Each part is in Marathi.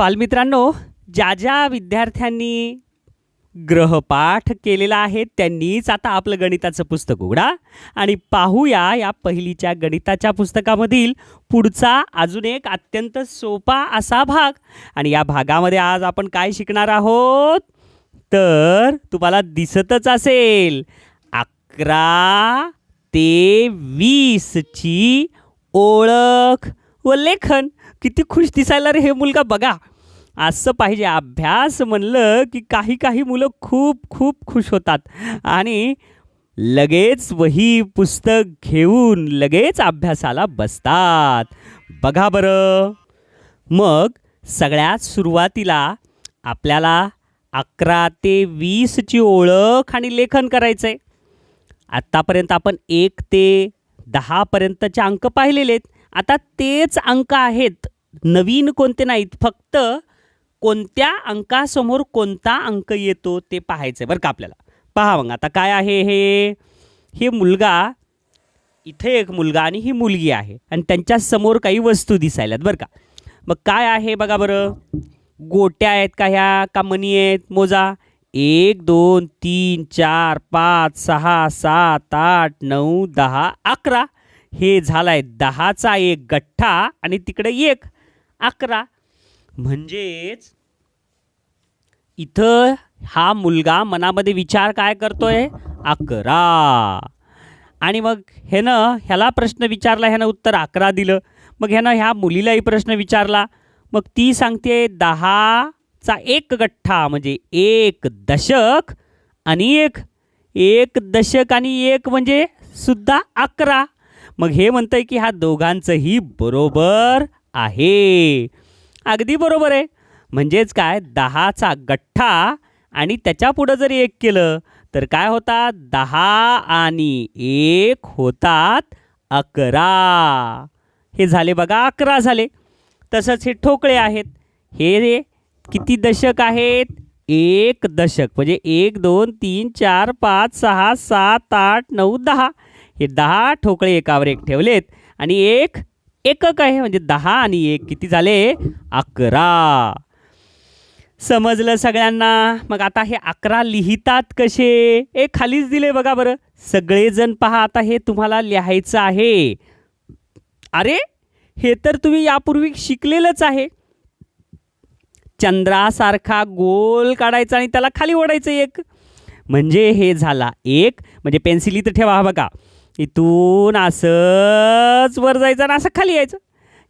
बालमित्रांनो ज्या ज्या विद्यार्थ्यांनी ग्रहपाठ केलेला आहे त्यांनीच आता आपलं गणिताचं पुस्तक उघडा. आणि पाहूया या पहिलीच्या गणिताच्या पुस्तकामधील पुढचा अजून एक अत्यंत सोपा असा भाग. आणि या भागामध्ये आज आपण काय शिकणार आहोत? तर तुम्हाला दिसतच असेल अकरा ते वीसची ओळख व लेखन. किती खुश दिसायला रे हे मुलगा बघा. असं पाहिजे. अभ्यास म्हणलं की काही काही मुलं खूप खूप खुश होतात. आणि लगेच वही पुस्तक घेऊन लगेच अभ्यासाला बसतात. बघा बरं. मग सगळ्यात सुरुवातीला आपल्याला अकरा ते वीसची ओळख आणि लेखन करायचं आहे आत्तापर्यंत आपण एक ते दहापर्यंतचे अंक पाहिलेले आहेत आता तेच अंक आहेत. नवीन कोणते नाहीत फक्त कोणत्या अंकासमोर कोणता अंक येतो ते पाहायचं आहे बरं का आपल्याला. पहा मग आता काय आहे हे? हे मुलगा इथे एक मुलगा आणि ही मुलगी आहे आणि त्यांच्यासमोर काही वस्तू दिसायल्यात बरं का. मग काय आहे बघा बरं. गोट्या आहेत का ह्या? का मनी आहेत? मोजा. एक दोन तीन चार पाच सहा सात आठ नऊ दहा अकरा. हे झालाय दहाचा एक गठ्ठा आणि तिकडे एक अकरा. म्हणजेच इथं हा मुलगा मनामध्ये विचार काय करतोय? अकरा. आणि मग ह्यानं ह्याला प्रश्न विचारला ह्यानं उत्तर अकरा दिलं. मग ह्यानं ह्या मुलीलाही प्रश्न विचारला. मग ती सांगते दहाचा एक गठ्ठा म्हणजे एक दशक आणि एक एक दशक आणि एक म्हणजे सुद्धा अकरा. मग हे म्हणतंय की ह्या दोघांचंही बरोबर आहे. अगदी बरोबर आहे. म्हणजेच काय? दहाचा गठ्ठा आणि त्याच्या पुढं जर एक केलं तर काय होतात? दहा आणि एक होतात अकरा. हे झाले बघा अकरा झाले. तसंच हे ठोकळे आहेत. हे किती दशक आहेत? एक दशक. म्हणजे एक दोन तीन चार पाच सहा सात आठ नऊ दहा. हे दहा ठोकळे एकावर एक ठेवलेत आणि एक एकक आहे. म्हणजे दहा आणि एक किती झाले? अकरा. समजलं सगळ्यांना? मग आता हे अकरा लिहितात कसे? ए खालीच दिले बघा बरं. सगळेजण पहा आता हे तुम्हाला लिहायचं आहे. अरे हे तर तुम्ही यापूर्वी शिकलेलंच आहे. चंद्रासारखा गोल काढायचा आणि त्याला खाली ओढायचं एक. म्हणजे हे झाला एक. म्हणजे पेन्सिल इथं ठेवा बघा. इथून असंच वर जायचं आणि असं खाली यायचं.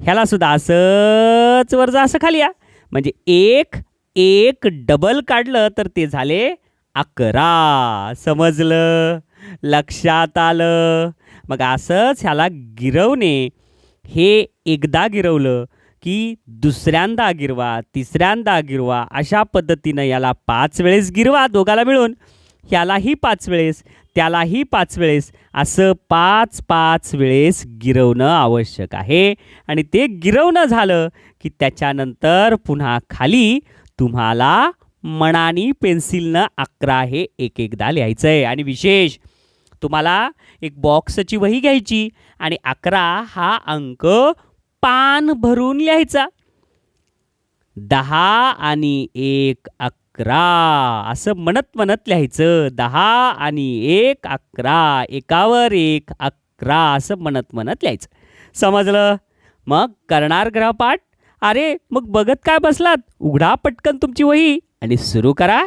ह्याला सुद्धा असंच वर जा असं खाली या. म्हणजे एक एक डबल काढलं तर ते झाले अकरा. समजलं? लक्षात आलं? मग असंच ह्याला गिरवणे. हे एकदा गिरवलं की दुसऱ्यांदा गिरवा तिसऱ्यांदा गिरवा अशा पद्धतीनं याला पाच वेळेस गिरवा दोघाला मिळून. ह्यालाही पाच वेळेस. त्यालाही पाच वेळेस. असं पाच पाच वेळेस गिरवणं आवश्यक आहे. आणि ते गिरवणं झालं की त्याच्यानंतर पुन्हा खाली तुम्हाला मनानी पेन्सिलनं अकरा हे एक एकदा लिहायचं आहे आणि विशेष तुम्हाला एक बॉक्सची वही घ्यायची आणि अकरा हा अंक पान भरून लिहायचा. दहा आणि एक अकरा अकरा. असं म्हणत म्हणत लिहायचं. दहा आणि एक अकरा. एकावर एक अकरा. असं म्हणत म्हणत लिहायचं. समजलं? मग करणार ग्रहपाठ? अरे मग बघत काय बसलात? उघडा पटकन तुमची वही आणि सुरू करा.